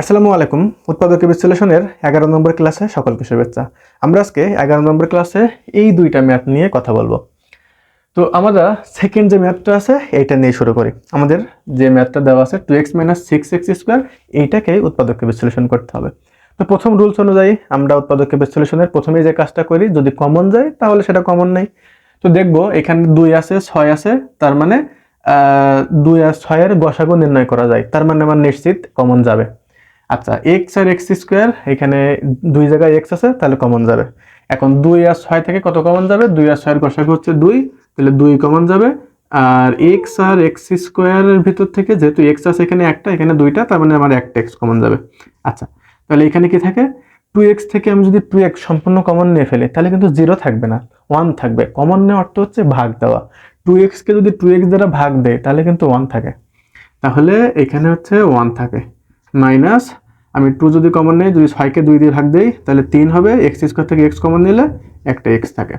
আসসালামু আলাইকুম, উৎপাদক বিশ্লেষণের এগারো নম্বর ক্লাসে সকলকে শুভেচ্ছা। আমরা আজকে এগারো নম্বর ক্লাসে এই দুইটা ম্যাথ নিয়ে কথা বলব। তো আমরা সেকেন্ড যে ম্যাথটা আছে, এইটা নিয়ে শুরু করি। আমাদের যে ম্যাথটা দেওয়া আছে two x minus six x square এইটাকে উৎপাদককে বিশ্লেষণ করতে হবে। তো প্রথম রুলস অনুযায়ী আমরা উৎপাদককে বিশ্লেষণের প্রথমেই যে কাজটা করি, যদি কমন যায়, তাহলে সেটা কমন নেই। তো দেখব, এখানে দুই আছে, ছয় আছে, তার মানে দুই আর ছয়ের গসাগু নির্ণয় করা যায়। তার মানে আমার নিশ্চিত কমন যাবে। আচ্ছা এক্স আর এক্স স্কোয়ার এখানে দুই জায়গায় এক্স আছে, তাহলে কমন যাবে। এখন দুই আর ছয় থেকে কত কমন যাবে? দুই আর ছয়ের গসাগু হচ্ছে দুই, তাহলে দুই কমন যাবে। আর এক্স আর এক্স স্কোয়ারের ভিতর থেকে যেহেতু এক্স আছে এখানে একটা, এখানে দুইটা, তার মানে আমার একটা এক্স কমন যাবে। আচ্ছা তাহলে এখানে কি থাকে? টু এক্স থেকে আমি যদি টু এক্স সম্পূর্ণ কমন নিয়ে ফেলি, তাহলে কিন্তু জিরো থাকবে না ওয়ান থাকবে। কমন নেওয়ার অর্থ হচ্ছে ভাগ দেওয়া। টু এক্সকে যদি টু এক্স দ্বারা ভাগ দেয়, তাহলে কিন্তু ওয়ান থাকে। তাহলে এখানে হচ্ছে ওয়ান থাকে মাইনাস আমি টু যদি কমন নেই, যদি ছয়কে দুই দিয়ে ভাগ দিই, তাহলে তিন হবে এক্স স্কোয়ার থেকে এক্স কমন নিলে একটা এক্স থাকে।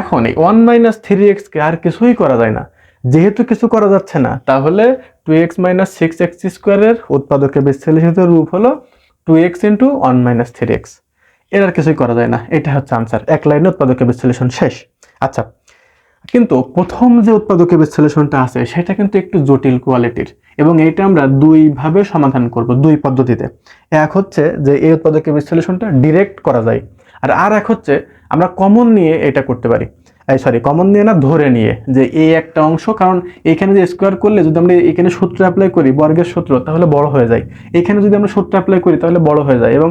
এখন এই ওয়ান মাইনাস থ্রি এক্সকে আর কিছুই করা যায় না। যেহেতু কিছু করা যাচ্ছে না, তাহলে two x minus six x স্কোয়ারের উৎপাদকের বিশ্লেষিত রূপ হলো two x into one minus three এক্সের আর কিছুই করা যায় না। এটা হচ্ছে আনসার এক লাইনে উৎপাদকের বিশ্লেষণ শেষ। আচ্ছা কিন্তু প্রথম যে উৎপাদকের বিশ্লেষণটা আছে, সেটা কিন্তু একটু জটিল কোয়ালিটির এবং এটা আমরা দুইভাবে সমাধান করব, দুই পদ্ধতিতে। এক হচ্ছে যে এই উৎপাদকের বিশ্লেষণটা ডিরেক্ট করা যায়, আর আর এক হচ্ছে আমরা কমন নিয়ে এটা করতে পারি। সরি কমন নিয়ে না ধরে নিয়ে যে এই একটা অংশ, কারণ এখানে যে স্কোয়ার করলে যদি আমরা এখানে সূত্র অ্যাপ্লাই করি, বর্গের সূত্র, তাহলে বড় হয়ে যায়। এখানে যদি আমরা সূত্র অ্যাপ্লাই করি, তাহলে বড় হয়ে যায় এবং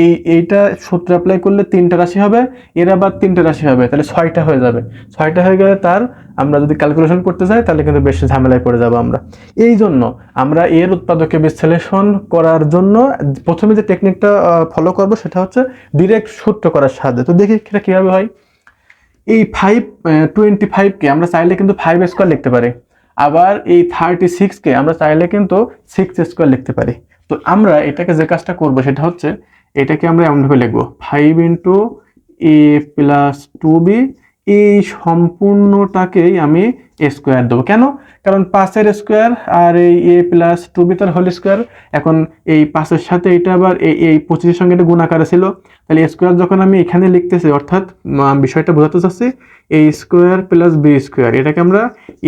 এই, এইটা সূত্র অ্যাপ্লাই করলে তিনটা রাশি হবে, এর আবার তিনটা রাশি হবে, তাহলে ছয়টা হয়ে যাবে। ছয়টা হয়ে গেলে তার আমরা যদি ক্যালকুলেশন করতে যাই তাহলে কিন্তু বেশি ঝামেলায় পড়ে যাব আমরা। এই জন্য আমরা এর উৎপাদকে বিশ্লেষণ করার জন্য প্রথমে যে টেকনিকটা ফলো করব, সেটা হচ্ছে ডিরেক্ট সূত্র করার সাহায্যে। তো দেখি সেটা কীভাবে হয়। এই ফাইভ টোয়েন্টি ফাইভকে আমরা চাইলে কিন্তু ফাইভ স্কোয়ার লিখতে পারি। আবার এই থার্টি সিক্সকে আমরা চাইলে কিন্তু সিক্স স্কোয়ার লিখতে পারি। তো আমরা এটাকে যে কাজটা করব সেটা হচ্ছে, এটাকে আমরা এমনভাবে লিখব। Five into a plus two b এই সম্পূর্ণটাকেই আমি স্কোয়ার দেবো। কেন? কারণ পাঁচের স্কোয়ার আর এই এ প্লাস টু বি তার হোল স্কোয়ার এখন এই পাঁচের সাথে এটা আবার এই এই পঁচিশের সঙ্গে এটা গুণাকারে ছিল। তাহলে স্কোয়ার যখন আমি এখানে লিখতেছি, অর্থাৎ বিষয়টা বোঝাতে চাচ্ছি a square plus b square এটাকে আমরা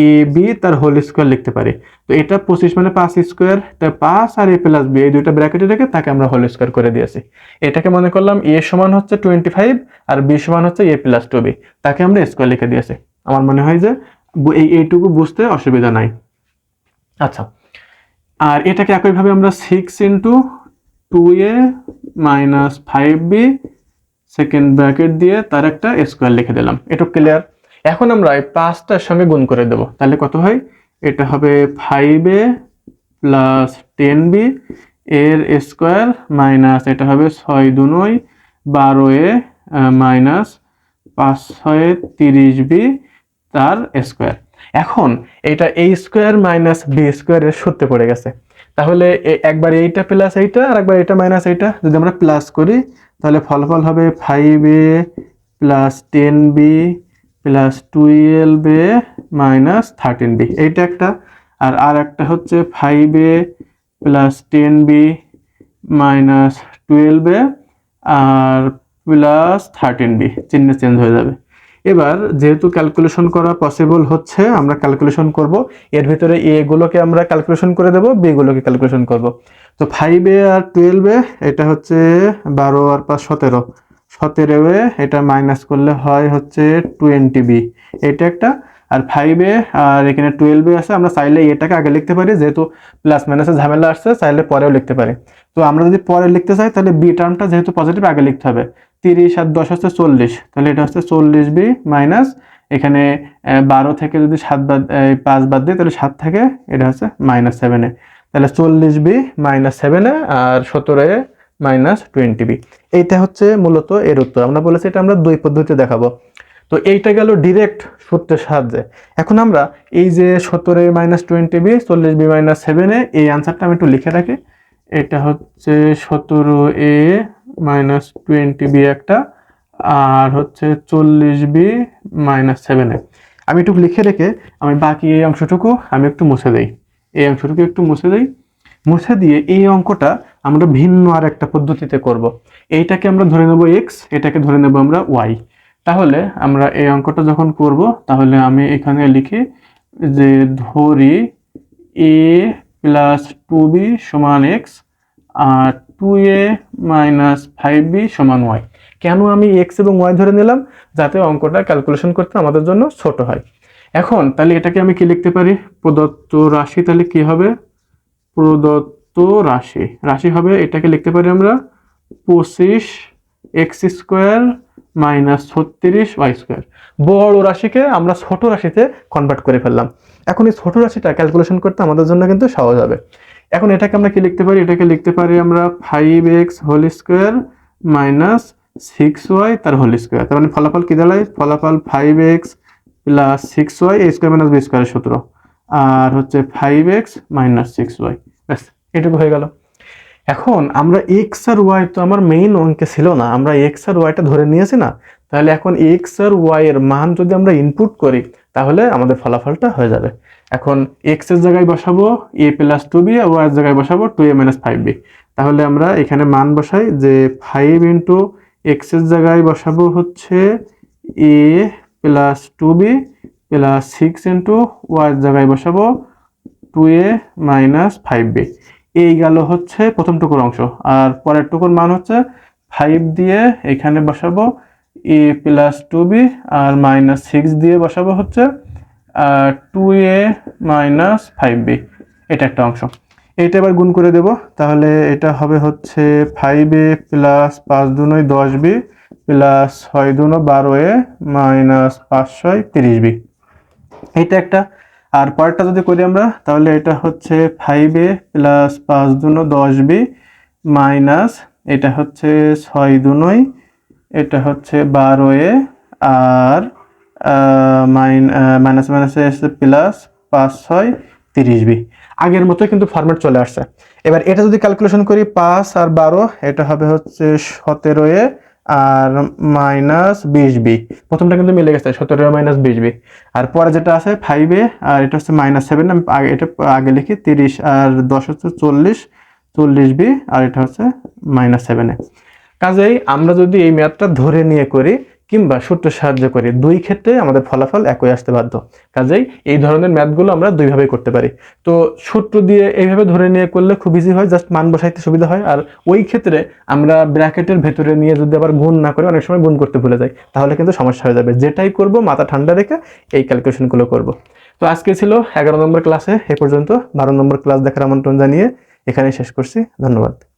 এ বি তার হোল স্কোয়ার লিখতে পারি। তো এটা পঁচিশ মানে পাঁচ স্কোয়ার তা পাঁচ আর এ প্লাস বি এই দুইটা ব্র্যাকেটে রেখে তাকে আমরা হোল স্কোয়ার করে দিয়েছি। এটাকে মনে করলাম এ সমান হচ্ছে টোয়েন্টি ফাইভ আর বি সমান হচ্ছে এ প্লাস টু বি তাকে আমরা স্কোয়ার লিখে দিয়েছি। আমার মনে হয় যে এই এইটুকু বুঝতে অসুবিধা নাই। আচ্ছা। আর এটাকে একইভাবে আমরা six into two a minus five b second bracket দিয়ে তার একটা স্কোয়ার লিখে দিলাম। এটা ক্লিয়ার এখন আমরা এই পাঁচটার সঙ্গে গুণ করে দেব। তাহলে কত হয়? এটা হবে five a plus ten b এর স্কোয়ার মাইনাস এটা হবে ছয় দুনই বারো এ মাইনাস পাঁচ ছয় তিরিশ বি তার স্কোয়ার এখন এটা এ স্কোয়ার মাইনাস বি স্কোয়ারের সূত্রে পড়ে গেছে। তাহলে একবার এইটা প্লাস এইটা আর একবার এটা মাইনাস এইটা। যদি আমরা প্লাস করি, তাহলে ফলাফল হবে five a plus ten b plus twelve a minus thirteen b এইটা একটা। আর আর একটা হচ্ছে five a plus ten b minus twelve a R plus thirteen B চিহ্ন চেঞ্জ হয়ে যাবে। এবার যেহেতু ক্যালকুলেশন করা পসিবল হচ্ছে, আমরা ক্যালকুলেশন করব। এর ভিতরে এ গুলোকে আমরা ক্যালকুলেশন করে দেব বি গুলোকে ক্যালকুলেশন করব। তো ফাইভে আর টুয়েলভে এটা হচ্ছে বারো আর পাঁচ সতেরো। সতেরো এ এটা মাইনাস করলে হয় হচ্ছে টোয়েন্টি বি এটা একটা আর ফাইভে আর এখানে টুয়েলভে আছে, আমরা চাইলে এটাকে আগে লিখতে পারি, যেহেতু প্লাস মাইনাসের ঝামেলা আসছে, চাইলে পরেও লিখতে পারি। তো আমরা যদি পরে লিখতে চাই, তাহলে বি টার্মটা যেহেতু পজিটিভ আগে লিখতে হবে। তিরিশ আর দশ হচ্ছে চল্লিশ, তাহলে এটা হচ্ছে চল্লিশ বি মাইনাস এখানে বারো থেকে যদি সাত বাদ পাঁচ বাদ দিই, তাহলে সাত থেকে এটা হচ্ছে মাইনাস সেভেনে তাহলে চল্লিশ বি মাইনাস সেভেনে আর সতেরো মাইনাস টোয়েন্টি বি এইটা হচ্ছে মূলত এর উত্তর। আমরা বলেছি এটা আমরা দুই পদ্ধতিতে দেখাবো। তো এইটা গেল ডিরেক্ট সূত্রের সাহায্যে। এখন আমরা এই যে সতেরো মাইনাস টোয়েন্টি বি চল্লিশ বি মাইনাস সেভেনে এই আনসারটা আমি একটু লিখে রাখি। এটা হচ্ছে সতেরো এ মাইনাস টোয়েন্টি বি একটা, আর হচ্ছে চল্লিশ বি মাইনাস সেভেনে আমি একটু লিখে রেখে আমি বাকি এই অংশটুকু আমি একটু মুছে দেই। এই অংশটুকু একটু মুছে দেই। মুছে দিয়ে এই অঙ্কটা আমরা ভিন্ন আর একটা পদ্ধতিতে করব। এইটাকে আমরা ধরে নেব এক্স এটাকে ধরে নেব আমরা ওয়াই তাহলে আমরা এই অঙ্কটা যখন করব তাহলে আমি এখানে লিখি যে ধরি এ প্লাস টু বি সমান x R two a minus five b সমান ওয়াই কেন আমি এক্স এবং ওয়াই ধরে নিলাম? যাতে অঙ্কটা ক্যালকুলেশন করতে আমাদের জন্য ছোট হয়। এখন তাহলে এটাকে আমি কি লিখতে পারি? প্রদত্ত রাশি তাহলে কি হবে? প্রদত্ত রাশি। রাশি হবে এটাকে লিখতে পারি আমরা পঁচিশ এক্স স্কোয়ার মাইনাস ছত্রিশ ওয়াই স্কোয়ার। বড় রাশিকে আমরা ছোট রাশিতে কনভার্ট করে ফেললাম। এখন এই ছোট রাশিটা ক্যালকুলেশন করতে আমাদের জন্য কিন্তু সহজ হবে। এখন এটাকে আমরা কি লিখতে পারি? এটাকে লিখতে পারি আমরা five x whole square minus six y তার হোল স্কোয়ার তার মানে ফলাফল কি দাঁড়ায়? ফলাফল five x plus six y a square minus b স্কোয়ারের সূত্র। আর হচ্ছে five x minus six y ব্যাস, এটুকু হয়ে গেল। এখন আমরা এক্স আর ওয়াই তো আমার মেইন অঙ্কে ছিল না, আমরা এক্স আর ওয়াইটা ধরে নিয়েছি না, তাহলে এখন এক্স আর ওয়াই এর মান যদি আমরা ইনপুট করি, তাহলে আমাদের ফলাফলটা হয়ে যাবে। এখন এক্সের জায়গায় বসাবো এ প্লাস টু বি আর ওয়াই এর জায়গায় বসাবো two a minus five b তাহলে আমরা এখানে মান বসাই যে ফাইভ ইন্টু এক্সের জায়গায় বসাবো হচ্ছে a plus two b plus six into y এর জায়গায় বসাবো two a minus five b এই গেল হচ্ছে প্রথম টুকুর অংশ। আর পরের টুকুর মান হচ্ছে ফাইভ দিয়ে এখানে বসাবো এ প্লাস টু বি আর মাইনাস সিক্স দিয়ে বসাবো হচ্ছে two a minus five b এটা একটা অংশ। এইটা এবার গুণ করে দেব। তাহলে এটা হবে হচ্ছে ফাইভ এ প্লাস পাঁচ দুনয় দশ বি প্লাস ছয় দুনো বারো এ মাইনাস পাঁচ ছয় তিরিশ বি এটা একটা আর পরেরটা যদি করি আমরা, তাহলে এটা হচ্ছে ফাইভ এ প্লাস পাঁচ দুনো দশ বি মাইনাস এটা হচ্ছে ছয় দুনই, এটা হচ্ছে বারো এ আর মাইন মাইনাস মাইনাসে এসে প্লাস পাঁচ ছয় তিরিশ বি আগের মতো কিন্তু ফরম্যাট চলে আসছে। এবার এটা যদি ক্যালকুলেশন করি, পাঁচ আর বারো, এটা হবে হচ্ছে সতেরো এ আর মাইনাস বিশ বি। প্রথমটা কিন্তু মিলে গেছে, সতেরো মাইনাস বিশ বি। আর পরে যেটা আছে ফাইভ এ আর এটা হচ্ছে মাইনাস সেভেন আমি আগে এটা আগে লিখি তিরিশ, আর দশ হচ্ছে চল্লিশ চল্লিশ বি, আর এটা হচ্ছে মাইনাস সেভেন এ। কাজেই আমরা যদি এই ম্যাথটা ধরে নিয়ে করি কিংবা সূত্র সাহায্য করি দুই ক্ষেত্রে আমাদের ফলাফল একই আসতে বাধ্য। কাজেই এই ধরনের ম্যাথগুলো আমরা দুইভাবেই করতে পারি। তো সূত্র দিয়ে এইভাবে ধরে নিয়ে করলে খুব ইজি হয় জাস্ট মান বসাইতে সুবিধা হয়। আর ওই ক্ষেত্রে আমরা ব্র্যাকেটের ভেতরে নিয়ে যদি আবার গুণ না করে, অনেক সময় গুণ করতে ভুলে যাই। তাহলে কিন্তু সমস্যা হয়ে যাবে। যেটাই করব, মাথা ঠান্ডা রেখে এই ক্যালকুলেশনগুলো করব। তো আজকে ছিল এগারো নম্বর ক্লাসে এ পর্যন্ত। বারো নম্বর ক্লাস দেখার আমন্ত্রণ জানিয়ে এখানে শেষ করছি। ধন্যবাদ।